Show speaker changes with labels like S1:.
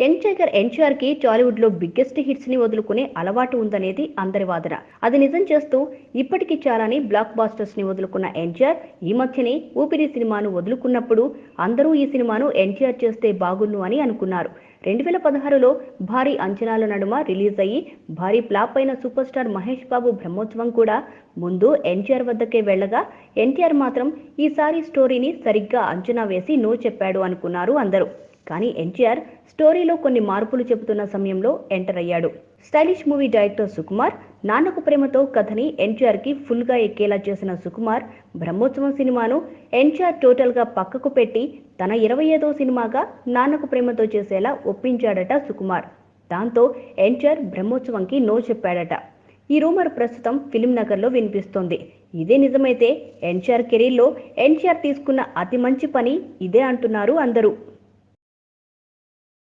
S1: Young tiger ఎన్టీఆర్కి టాలీవుడ్లో biggest హిట్స్ని వదులుకునే అలవాటు ఉందనేది అందరి వాదన. అది నిజం చేస్తూ ఇప్పటికి చాలాని బ్లాక్ బాస్టర్స్ని వదులుకున్న ఎన్టీఆర్ ఈ మధ్యనే ఊపిరి సినిమాను వదులుకున్నప్పుడు అందరూ ఈ సినిమాను ఎన్టీఆర్ చేస్తే బాగున్ను అని అనుకున్నారు. రెండు వేల పదహారులో భారీ అంచనాల నడుమ రిలీజ్ అయ్యి భారీ ఫ్లాప్ అయిన సూపర్ స్టార్ మహేష్ బాబు బ్రహ్మోత్సవం కూడా ముందు ఎన్టీఆర్ వద్దకే వెళ్ళగా ఎన్టీఆర్ మాత్రం ఈసారి స్టోరీని సరిగ్గా అంచనా వేసి నో చెప్పాడు అనుకున్నారు అందరూ. కానీ ఎన్టీఆర్ స్టోరీలో కొన్ని మార్పులు చెబుతున్న సమయంలో ఎంటర్ అయ్యాడు. Stylish movie director Sukumar Nannaku Prematho కథని ఎన్టీఆర్కి ఫుల్గా ఫుల్గా ఎక్కేలా చేసిన సుకుమార్ బ్రహ్మోత్సవం సినిమాను ఎన్టీఆర్ టోటల్గా పక్కకు పెట్టి తన ఇరవై ఐదో సినిమాగా నాన్నకు ప్రేమతో చేసేలా ఒప్పించాడట సుకుమార్. దాంతో ఎన్టీఆర్ బ్రహ్మోత్సవంకి నో చెప్పాడట. ఈ రూమర్ ప్రస్తుతం ఫిలిం నగర్లో వినిపిస్తోంది. ఇదే నిజమైతే ఎన్టీఆర్ కెరీర్లో ఎన్టీఆర్ తీసుకున్న అతి మంచి పని ఇదే అంటున్నారు అందరూ.